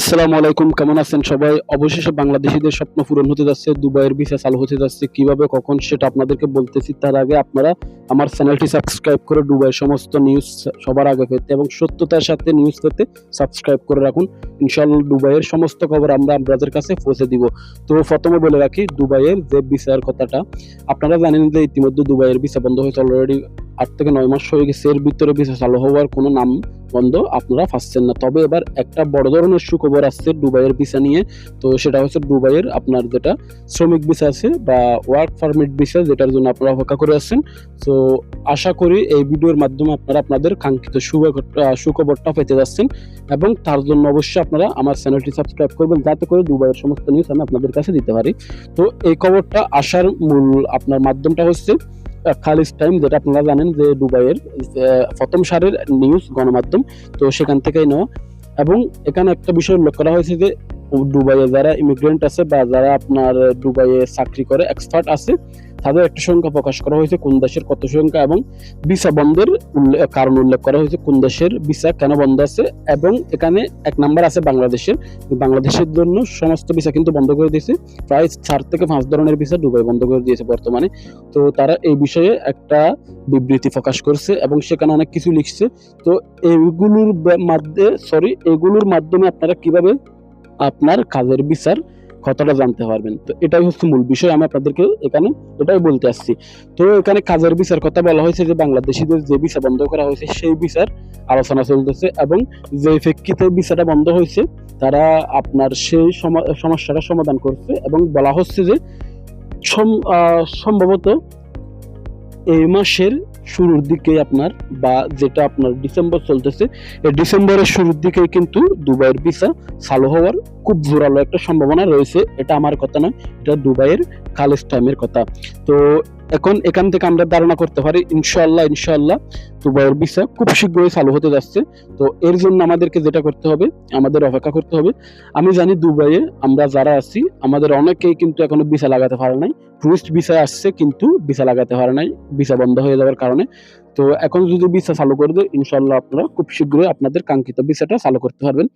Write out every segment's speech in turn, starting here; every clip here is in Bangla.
আসসালামু আলাইকুম, কেমন আছেন সবাই? অবশেষে বাংলাদেশিদের স্বপ্ন পূরণ হতে যাচ্ছে, দুবাইয়ের ভিসা চালু হতে যাচ্ছে। কীভাবে, কখন সেটা আপনাদেরকে বলতেছি। তার আগে আপনারা আমার চ্যানেলটি সাবস্ক্রাইব করে দুবাইয়ের সমস্ত নিউজ সবার আগে পেতে এবং সত্যতার সাথে নিউজ পেতে সাবস্ক্রাইব করে রাখুন। ইনশাআল্লাহ দুবাইয়ের সমস্ত খবর আমরা আপনাদের কাছে পৌঁছে দিব। তো প্রথমে বলে রাখি, দুবাইয়ের যে ভিসার কথাটা আপনারা জানেন যে ইতিমধ্যে দুবাইয়ের ভিসা বন্ধ হয়েছে অলরেডি আট থেকে নয় মাস হয়ে গেছে, এর ভিতরে ভিসা চালু হওয়ার কোনো নাম বন্ধ আপনারা পাচ্ছেন না। তবে এবার একটা বড় ধরনের সুখবর আসছে দুবাইয়ের ভিসা নিয়ে। তো সেটা হচ্ছে দুবাইয়ের আপনার যেটা শ্রমিক ভিসা আছে বা ওয়ার্ক পারমিট ভিসা যেটার জন্য আপনারা অপেক্ষা করে আসছেন তো আশা করি এই ভিডিওর মাধ্যমে আপনারা আপনাদের কাঙ্ক্ষিত সুখবর- সুখবরটা পেতে যাচ্ছেন। এবং তার জন্য অবশ্যই আপনারা আমার চ্যানেলটি সাবস্ক্রাইব করবেন, যাতে করে দুবাইয়ের সমস্ত নিউজ আমি আপনাদের কাছে দিতে পারি। তো এই খবরটা আসার মূল আপনার মাধ্যমটা হচ্ছে খালিজ টাইম যেটা আপনারা জানেন যে দুবাইয়ের প্রথম সারের নিউজ গণমাধ্যম। তো সেখান থেকেই নেওয়া। এবং এখানে একটা বিষয় উল্লেখ করা হয়েছে যে দুবাইয়ে যারা ইমিগ্রেন্ট আছে বা যারা আপনার দুবাইয়ে চাকরি করে এক্সপার্ট আছে তাদের একটা সংখ্যা প্রকাশ করা হয়েছে, কোন দেশের কত সংখ্যা এবং ভিসা বন্ধের কারণ উল্লেখ করা হয়েছে কোন দেশের ভিসা কেন বন্ধ আছে এবং এখানে এক নাম্বার আছে বাংলাদেশের। বাংলাদেশের জন্য সমস্ত ভিসা কিন্তু বন্ধ করে দিয়েছে। প্রায় চার থেকে পাঁচ ধরনের ভিসা দুবাই বন্ধ করে দিয়েছে বর্তমানে। তো তারা এই বিষয়ে একটা বিবৃতি প্রকাশ করছে এবং সেখানে অনেক কিছু লিখছে। তো এইগুলোর মাধ্যমে সরি এগুলোর মাধ্যমে আপনারা কীভাবে আপনার কাজের বিচার কতটা জানতে পারবেন। তো এটাই হচ্ছে মূল বিষয় আমি আপনাদেরকে এখানে এটাই বলতে আসছি। তো এখানে কাজের বিচার কথা বলা হয়েছে যে বাংলাদেশিদের যে ভিসা বন্ধ করা হয়েছে, সেই বিচার আলোচনা চলতেছে এবং যে প্রেক্ষিতে ভিসাটা বন্ধ হয়েছে, তারা আপনার সেই সম- সমস্যাটা সমাধান করছে এবং বলা হচ্ছে যে সম্ভবত এই মাসের শুরুর দিকে আপনার বা যেটা আপনার ডিসেম্বর চলতেছে ডিসেম্বরের শুরুর দিকে কিন্তু দুবাইয়ের ভিসা চালু হওয়ার খুব জোরালো একটা সম্ভাবনা রয়েছে। এটা আমার কথা নয়, এটা দুবাইয়ের খালেজ টাইমের কথা। তো এখন এখান থেকে আমরা ধারণা করতে পারি, ইনশাআল্লাহ ইনশাআল্লাহ দুবাইয়ের ভিসা খুব শীঘ্রই চালু হতে যাচ্ছে। তো এর জন্য আমাদেরকে যেটা করতে হবে, আমাদের অপেক্ষা করতে হবে। আমি জানি দুবাইয়ে আমরা যারা আছি, আমাদের অনেকেই কিন্তু এখনও ভিসা লাগাতে পারে নাই। টুরিস্ট ভিসা আসছে কিন্তু ভিসা লাগাতে পারে নাই, ভিসা বন্ধ হয়ে যাওয়ার কারণে। তো এখন যদি ভিসা চালু করে দেয় ইনশাল্লাহ আপনারা খুব শীঘ্রই আপনাদের কাঙ্ক্ষিত ভিসাটা চালু করতে পারবেন।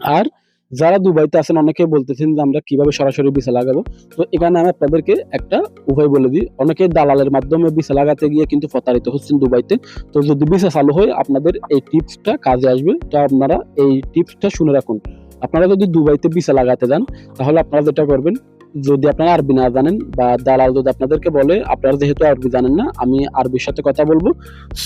আর যারা দুবাইতে আছেন অনেকে বলতেছেন যে আমরা কীভাবে সরাসরি ভিসা লাগাবো। তো এখানে আমি আপনাদেরকে একটা উপায় বলে দিই। অনেকে দালালের মাধ্যমে ভিসা লাগাতে গিয়ে কিন্তু প্রতারিত হচ্ছেন দুবাইতে। তো যদি ভিসা চালু হয়, আপনাদের এই টিপসটা কাজে আসবে। তো আপনারা এই টিপসটা শুনে রাখুন। আপনারা যদি দুবাইতে ভিসা লাগাতে যান, তাহলে আপনারা যেটা করবেন যদি আপনারা আরবি না জানেন বা দালাল যদি আপনাদেরকে বলে, আপনারা যেহেতু আরবি জানেন না, আমি আরবির সাথে কথা বলব।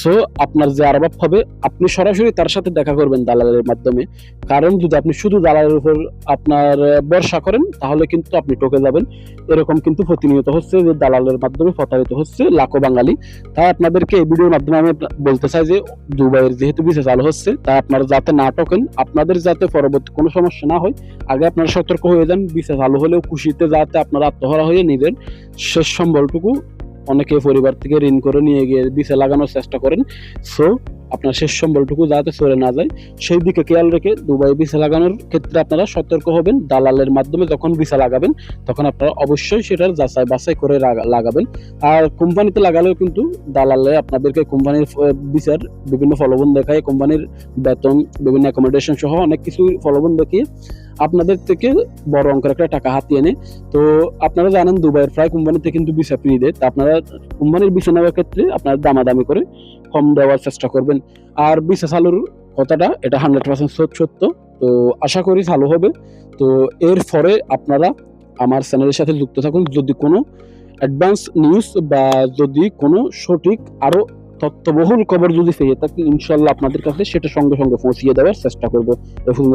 সো আপনার যে আরবাব হবে, আপনি সরাসরি তার সাথে দেখা করবেন দালালের মাধ্যমে। কারণ যদি আপনি শুধু দালালের উপর আপনার ভরসা করেন, তাহলে কিন্তু আপনি টকে যাবেন। এরকম কিন্তু প্রতিনিয়ত হচ্ছে যে দালালের মাধ্যমে প্রতারিত হচ্ছে লাখো বাঙালি। তাই আপনাদেরকে এই ভিডিওর মাধ্যমে আমি বলতে চাই যে, দুবাইয়ের যেহেতু ভিসা চালু হচ্ছে, তাই আপনারা যাতে না টকেন আপনাদের যাতে পরবর্তী কোনো সমস্যা না হয়, আগে আপনারা সতর্ক হয়ে যান, ভিসা চালু হলেও খুশিতে যাতে আপনারা আত্মহারা হয়ে নিজের শেষ সম্বলটুকু অনেকে পরিবার থেকে ঋণ করে নিয়ে গিয়ে ভিসা লাগানোর চেষ্টা করেন। সো আপনার শেষ সম্বলটুকু যাতে সরে না যায়। সেই দিকে খেয়াল রেখে দুবাই ভিসা লাগানোর ক্ষেত্রে আপনারা সতর্ক হবেন। দালালের মাধ্যমে যখন ভিসা লাগাবেন, তখন আপনারা অবশ্যই সেটার যাচাই বাছাই করে লাগাবেন। আর কোম্পানিতে লাগালেও কিন্তু দালালে আপনাদেরকে কোম্পানির ভিসার বিভিন্ন ফলবন দেখায়। কোম্পানির বেতন, বিভিন্ন অ্যাকোমোডেশন সহ অনেক কিছু ফলবন দেখিয়ে আপনাদের থেকে বড় অঙ্কের একটা টাকা হাতিয়ে নেয়। তো আপনারা জানেন দুবাইয়ের প্রায় কোম্পানিতে কিন্তু ভিসা ফ্রি দেয়। তা আপনারা কোম্পানির ভিসা নেওয়ার ক্ষেত্রে আপনারা দামাদামি করে কম দেওয়ার চেষ্টা করবেন। আর ভিসা চালুর কথাটা, এটা হান্ড্রেড পার্সেন্ট সত্য। তো আশা করি চালু হবে। তো এর পরে আপনারা আমার চ্যানেলের সাথে যুক্ত থাকুন। যদি কোনো অ্যাডভান্স নিউজ বা যদি কোনো সঠিক আরও তথ্যবহুল খবর যদি পেয়ে থাকে ইনশাল্লাহ আপনাদের কাছে সেটা সঙ্গে সঙ্গে পৌঁছিয়ে দেওয়ার চেষ্টা করব।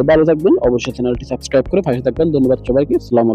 ভালো থাকবেন, অবশ্যই চ্যানেলটি সাবস্ক্রাইব করে পাশে থাকবেন। ধন্যবাদ সবাইকে, আসসালামু